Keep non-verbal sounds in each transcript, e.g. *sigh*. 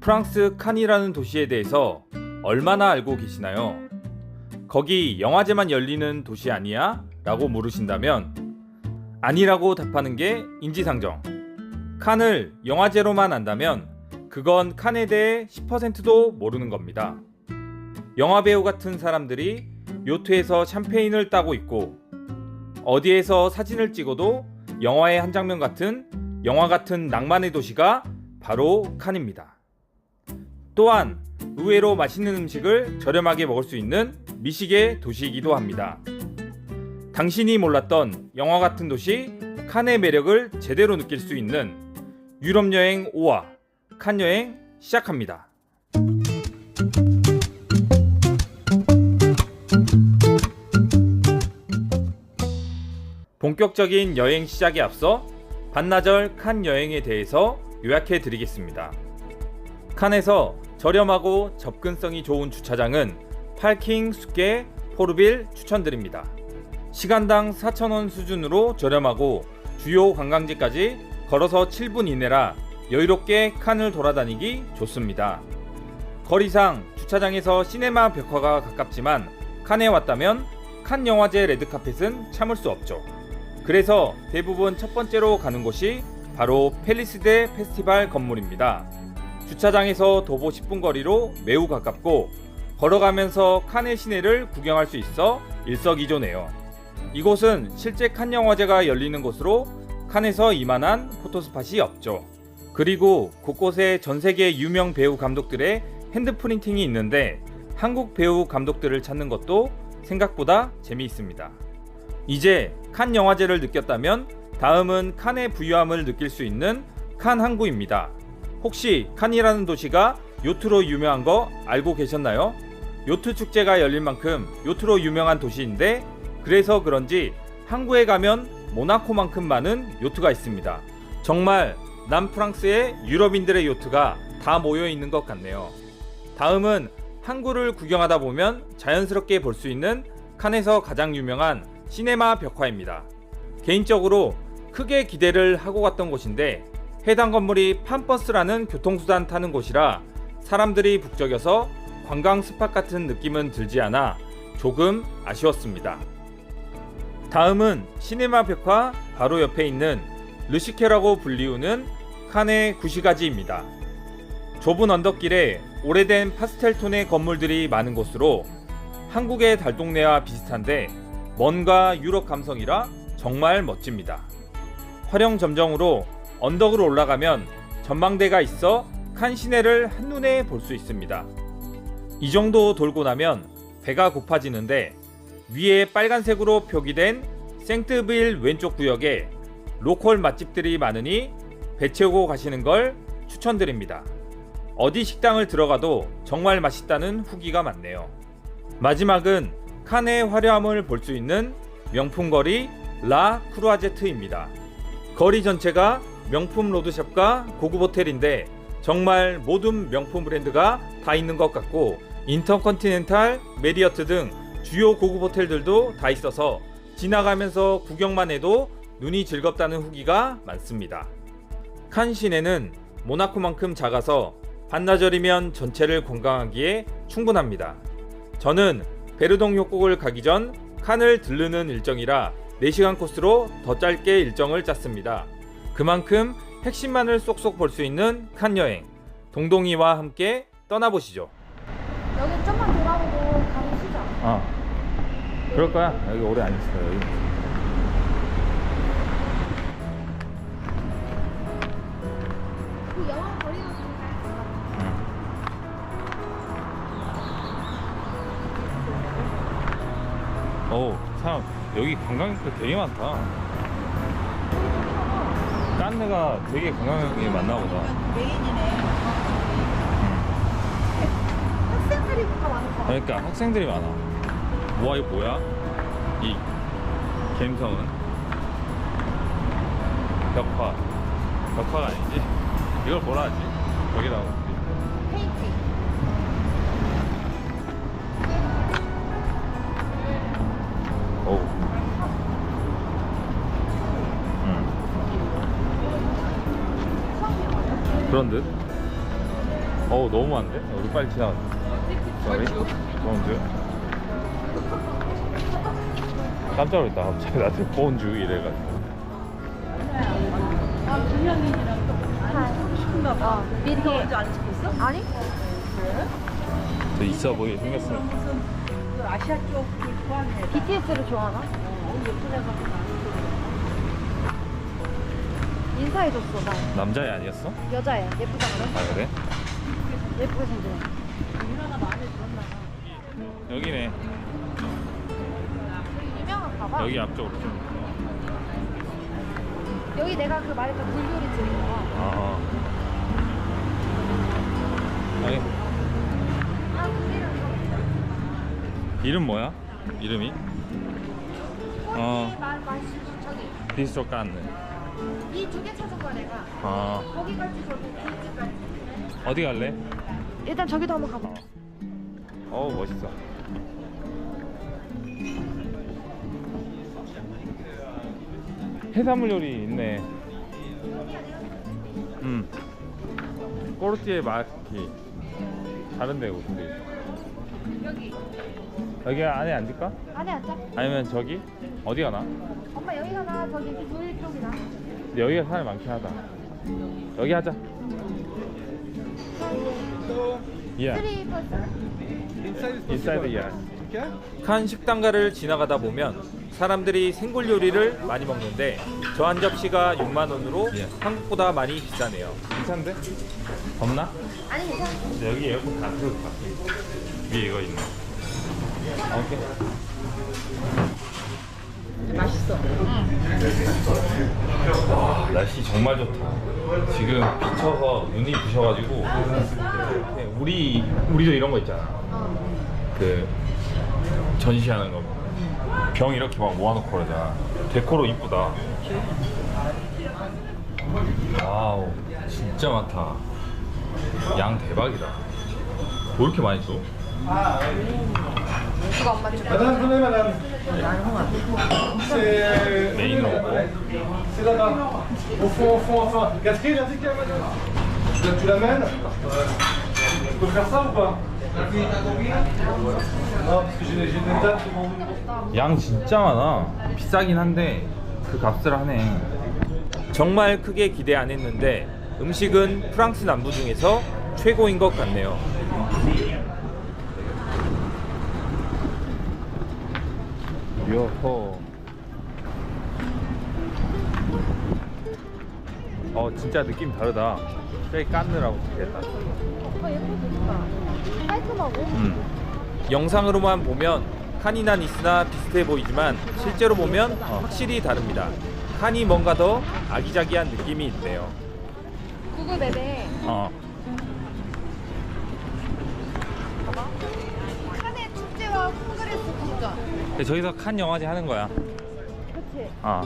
프랑스 칸이라는 도시에 대해서 얼마나 알고 계시나요? 거기 영화제만 열리는 도시 아니야? 라고 물으신다면 아니라고 답하는 게 인지상정. 칸을 영화제로만 안다면 그건 칸에 대해 10%도 모르는 겁니다. 영화배우 같은 사람들이 요트에서 샴페인을 따고 있고 어디에서 사진을 찍어도 영화의 한 장면 같은 영화 같은 낭만의 도시가 바로 칸입니다. 또한 의외로 맛있는 음식을 저렴하게 먹을 수 있는 미식의 도시이기도 합니다. 당신이 몰랐던 영화 같은 도시 칸의 매력을 제대로 느낄 수 있는 유럽 여행 5화 칸 여행 시작합니다. 본격적인 여행 시작에 앞서 반나절 칸 여행에 대해서 요약해 드리겠습니다. 칸에서 저렴하고 접근성이 좋은 주차장은 파킹, 숙계, 포르빌 추천드립니다. 시간당 4,000원 수준으로 저렴하고 주요 관광지까지 걸어서 7분 이내라 여유롭게 칸을 돌아다니기 좋습니다. 거리상 주차장에서 시네마 벽화가 가깝지만 칸에 왔다면 칸 영화제 레드카펫은 참을 수 없죠. 그래서 대부분 첫 번째로 가는 곳이 바로 펠리스데 페스티벌 건물입니다. 주차장에서 도보 10분 거리로 매우 가깝고 걸어가면서 칸의 시내를 구경할 수 있어 일석이조네요. 이곳은 실제 칸 영화제가 열리는 곳으로 칸에서 이만한 포토스팟이 없죠. 그리고 곳곳에 전 세계 유명 배우 감독들의 핸드 프린팅이 있는데 한국 배우 감독들을 찾는 것도 생각보다 재미있습니다. 이제 칸 영화제를 느꼈다면 다음은 칸의 부유함을 느낄 수 있는 칸 항구입니다. 혹시 칸이라는 도시가 요트로 유명한 거 알고 계셨나요? 요트 축제가 열릴 만큼 요트로 유명한 도시인데 그래서 그런지 항구에 가면 모나코만큼 많은 요트가 있습니다. 정말 남프랑스의 유럽인들의 요트가 다 모여 있는 것 같네요. 다음은 항구를 구경하다 보면 자연스럽게 볼 수 있는 칸에서 가장 유명한 시네마 벽화입니다. 개인적으로 크게 기대를 하고 갔던 곳인데 해당 건물이 팜버스라는 교통수단 타는 곳이라 사람들이 북적여서 관광 스팟 같은 느낌은 들지 않아 조금 아쉬웠습니다. 다음은 시네마 벽화 바로 옆에 있는 르시케라고 불리우는 칸의 구시가지입니다. 좁은 언덕길에 오래된 파스텔 톤의 건물들이 많은 곳으로 한국의 달동네와 비슷한데 뭔가 유럽 감성이라 정말 멋집니다. 활용 점정으로 언덕으로 올라가면 전망대가 있어 칸 시내를 한눈에 볼 수 있습니다. 이 정도 돌고 나면 배가 고파지는데 위에 빨간색으로 표기된 생트빌 왼쪽 구역에 로컬 맛집들이 많으니 배 채우고 가시는 걸 추천드립니다. 어디 식당을 들어가도 정말 맛있다는 후기가 많네요. 마지막은 칸의 화려함을 볼 수 있는 명품 거리 라 크루아제트입니다. 거리 전체가 명품 로드샵과 고급 호텔인데 정말 모든 명품 브랜드가 다 있는 것 같고 인터컨티넨탈, 메리어트 등 주요 고급 호텔들도 다 있어서 지나가면서 구경만 해도 눈이 즐겁다는 후기가 많습니다. 칸 시내는 모나코만큼 작아서 반나절이면 전체를 관광하기에 충분합니다. 저는 베르동 협곡을 가기 전 칸을 들르는 일정이라 4시간 코스로 더 짧게 일정을 짰습니다. 그만큼 핵심만을 쏙쏙 볼 수 있는 칸 여행. 동동이와 함께 떠나보시죠. 여기 좀만 돌아보고 가보시죠. 어. 그럴 거야. 여기 오래 안 있어요. 여기. 그 영화 거리가 좀 오, 사람 여기 관광객들 되게 많다. 딴 데가 되게 관광객이 많나 보다. 학생들이 다 많은. 그러니까 학생들이 많아. 와 이거 뭐야? 이 갬성은 벽화. 벽화가 아니지? 이걸 뭐라 하지? 여기 나오는 그런 듯. 어우 너무 많은데? 우리 빨리 지나가자 sorry bonjour 깜짝 놀랐다 갑자기 나한테 bonjour 이래가지고 어, 미리 먼저 안 찍혔어? 아니? 저 있어 보이게 생겼어 무슨 그 아시아 쪽을 좋아하는 애다. BTS를 좋아하나? 어, 예쁜 애가 인사해줬어 나 남자애 아니었어? 여자애 예쁘잖아 아 그래? 예쁘게 생긴 유나가 마음에 들었나 봐. 여기네 유명한가 봐 여기 앞쪽으로 좀 여기 내가 그 말했던 불교리 집인 거야 아. 아니, 아 근데 이름 뭐야? 이름이? 어. 말 맛이 저기 비스트로 깐네. 이 두 개 찾은 거야 내가 아. 거기 갈지 저기 그집 갈지 어디 갈래? 일단 저기도 한번 가봐 어우, 멋있어. 해산물 요리 있네. 음. 꼬르티에 마키. 다른 데 우리. 여기 여기 안에 앉을까? 안에 앉자 아니면 저기? 어디 가나? 엄마 여기 가나 저기 불 쪽이나 근데 여기가 사람이 많긴 하다. 여기 하자. 플러스 인사이드 예. 칸 식당가를 지나가다 보면 사람들이 생굴 요리를 많이 먹는데 저 한 접시가 6만 원으로 예. 한국보다 많이 비싸네요. 괜찮은데? 덥나? 아니 괜찮아 근데 여기 에어컨 다 틀어줄까? 위에 이거 있네. 아, 오케이. 맛있어. 와, 날씨 정말 좋다. 지금 비쳐서 눈이 부셔가지고 네, 우리 우리도 이런 거 있잖아. 어. 그 전시하는 거. 병 이렇게 막 모아놓고 그러잖아. 데코로 이쁘다. 와우, 진짜 많다. 양 대박이다. 뭐 이렇게 많이 줘? 이거 엄마 먹고. C'est là-bas. Au fond, au fond. Catherine, madame. Là, tu l'amènes On peut faire ça ou pas 양 진짜 많아. 비싸긴 한데 그 값을 하네. 정말 크게 기대 안 했는데 음식은 프랑스 남부 중에서 최고인 것 같네요. 요호. 어 진짜 느낌 다르다. 저기 깐느라고 적혀있다. 어 예쁘다 깔끔하고 음. 영상으로만 보면 칸이나 니스나 비슷해 보이지만 실제로 보면 확실히 다릅니다. 칸이 뭔가 더 아기자기한 느낌이 있네요. 구글 맵에 어. 봐봐 축제와 콩그레스 근데 저기서 칸 영화제 하는 거야. 그치 어.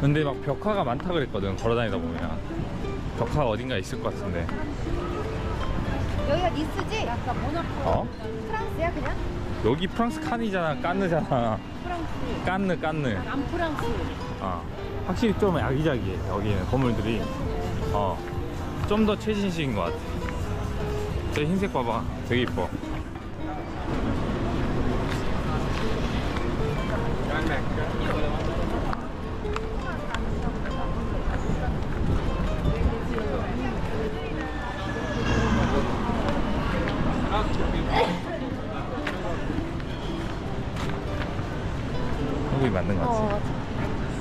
근데 막 벽화가 많다 그랬거든. 걸어다니다 보면 벽화가 어딘가 있을 것 같은데. 여기가 니스지? 약간 모나코 어? 프랑스야 그냥? 여기 프랑스 칸이잖아. 깐느잖아. 프랑스. 깐느 깐느. 남프랑스. 어. 확실히 좀 아기자기해 여기는 건물들이 어. 좀 더 최신식인 것 같아 저 흰색 봐봐 되게 이뻐 한국이 맞는 것 같지? 어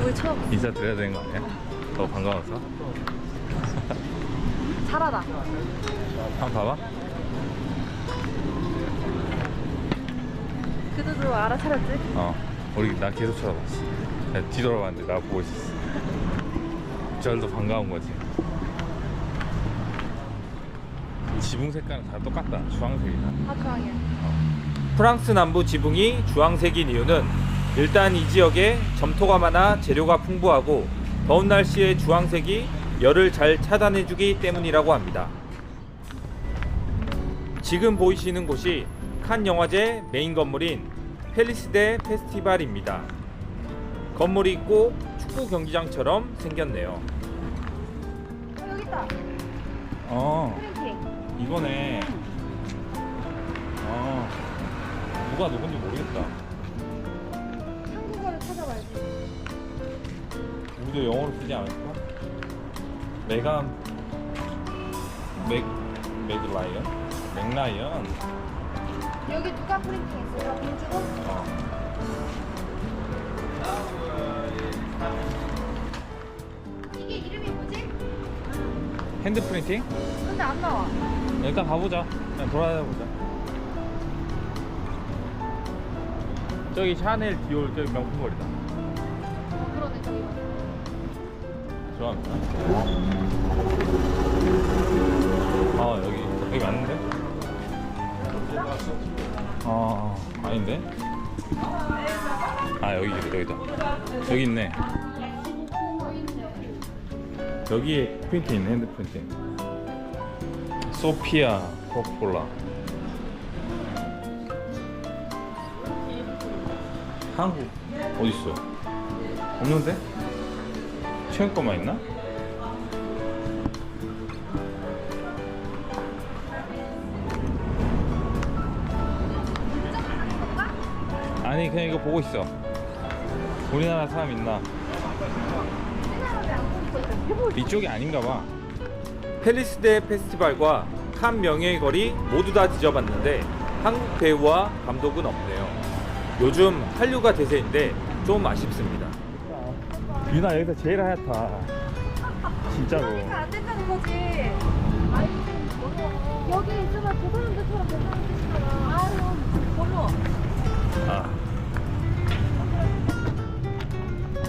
우리 처음 인사 드려야 되는 거 아니야? 너 반가워서? 잘하다 한번 봐봐 그들도 알아차렸지? 어 우리 나 계속 쳐다봤어. 야, 뒤돌아봤는데 나 보고 있었어. 저들도 반가운 거지. 지붕 색깔은 다 똑같다. 주황색이다. 아 주황이야. 프랑스 남부 지붕이 주황색인 이유는 일단 이 지역에 점토가 많아 재료가 풍부하고 더운 날씨에 주황색이 열을 잘 차단해주기 때문이라고 합니다. 지금 보이시는 곳이 칸 영화제 메인 건물인 펠리스데 페스티벌입니다. 건물이 꼭 축구 경기장처럼 생겼네요. 어 프린팅. 이거네 어 누가 누군지 모르겠다 한국어를 찾아봐야지. 우리도 영어로 쓰지 않을까? 메간 맥 맥라이언? 맥라이언 여기 누가 프린팅 했어요? 민주고? 어. 이게 이름이 뭐지? 핸드 프린팅? 근데 안 나와. 일단 가보자. 그냥 돌아다녀보자. 저기 샤넬 디올 저기 명품 거리다. 어, 그러네 저기. 좋아합니다. 아 여기 여기 맞는데? 아 아닌데? 아 여기 여기다. 여기 있네. 여기에 프린팅 있네 핸드 프린팅. 소피아 코폴라. 한국 어디 있어? 없는데? 최근 거만 있나? 아니 그냥 이거 보고 있어. 우리나라 사람 있나? 이쪽이 아닌가 봐. 펠리스데 페스티벌과 칸 명예의 거리 모두 다 뒤져봤는데 한국 배우와 감독은 없네요. 요즘 한류가 대세인데 좀 아쉽습니다. 유나 여기서 제일 하얗다. 진짜로. 그러니까 안 된다는 거지. 여기 있으면 저 사람들처럼 된다는 뜻이잖아. 아유, 별로. 아.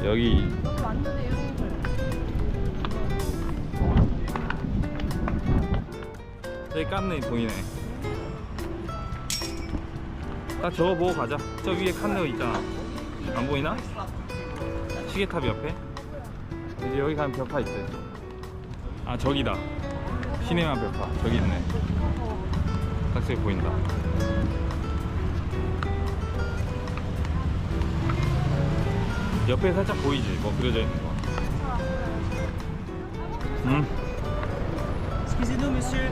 여기 여기 깐네 보이네. 딱 저거 보고 가자. 저 위에 칸네가 있잖아. 안 보이나? 시계탑 옆에. 이제 여기 가면 벽화 있대. 아 저기다. 시네마 벽화. 저기 있네. 딱 저기 보인다. 옆에 살짝 보이지? 뭐 그려져 있는 거. 응? Excusez-nous, monsieur.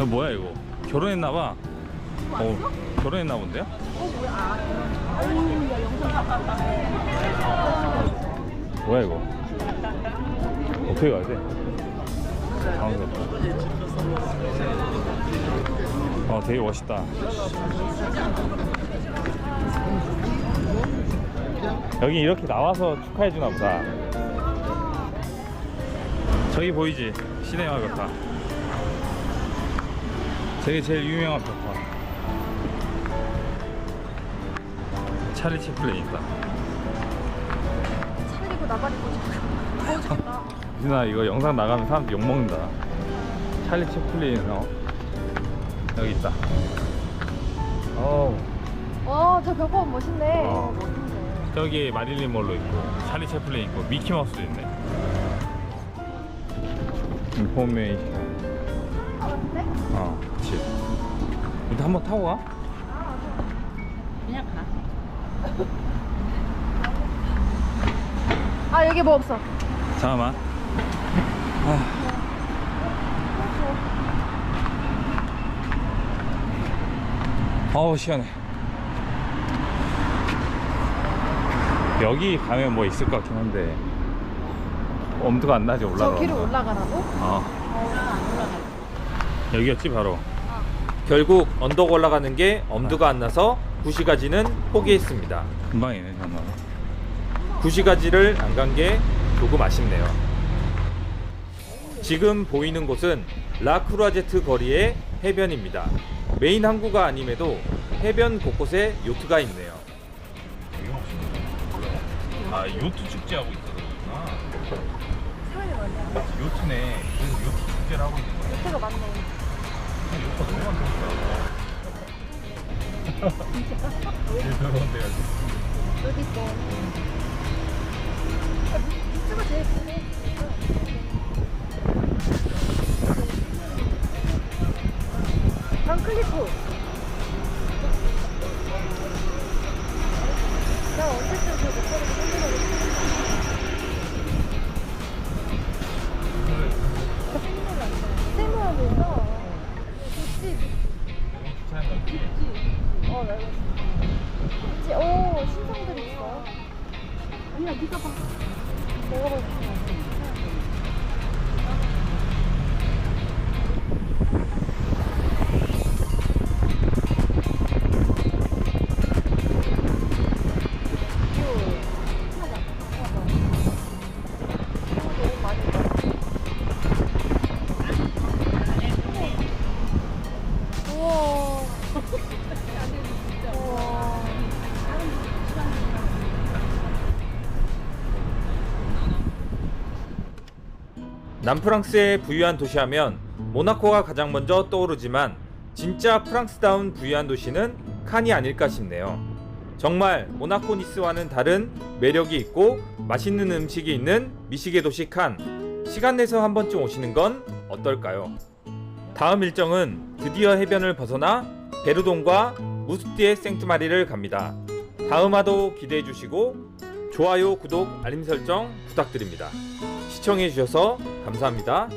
어, 뭐야 이거? 결혼했나 봐. 어, 결혼했나 본데요? 뭐야 이거? 어떻게 가야 돼? 당황스럽다. 어, 되게 멋있다. 여기 이렇게 나와서 축하해 주나 보다. 저기 보이지? 시네마 벽화. 저게 제일 유명한 벽화. 찰리 채플린 있다. 차리고. 더워 죽겠다. 유나 이거 영상 나가면 사람들 욕 먹는다. 찰리 채플린 어 여기 있다. 어 와, 저 벽화 멋있네. 어. 저기 마릴린 monroe 있고 찰리 채플린 있고 미키 마우스도 있네. 인포메이션. 그런데? 어, 그치. 일단 한번 타고 가. 그냥 가. 아, 여기 뭐 없어. 잠깐만. 아. 어우 시원해. 여기 가면 뭐 있을 것 같긴 한데 엄두가 안 나지 올라가. 저 길을 올라가라고? 어. 여기였지 바로. 결국 언덕 올라가는 게 엄두가 안 나서 구시가지는 포기했습니다. 금방이네 정말. 구시가지를 안 간 게 조금 아쉽네요. 지금 보이는 곳은 라크루아제트 거리의 해변입니다. 메인 항구가 아님에도 해변 곳곳에 요트가 있네요. 아 요트 축제 하고 있구나. 사람이 많냐? 요트네. 그래서 요트 축제를 하고 있는 거야. 요트가 많네. 요트가 너무 많다. *laughs* 제일 더러운 데가 여기 있어. 아, 미- 미스가 제일 크네. 방클리프. 남프랑스의 부유한 도시하면 모나코가 가장 먼저 떠오르지만 진짜 프랑스다운 부유한 도시는 칸이 아닐까 싶네요. 정말 모나코 니스와는 다른 매력이 있고 맛있는 음식이 있는 미식의 도시 칸. 시간 내서 한 번쯤 오시는 건 어떨까요? 다음 일정은 드디어 해변을 벗어나 베르동과 무스티에 생트마리를 갑니다. 다음 화도 기대해 주시고 좋아요, 구독, 알림 설정 부탁드립니다. 시청해 주셔서 감사합니다.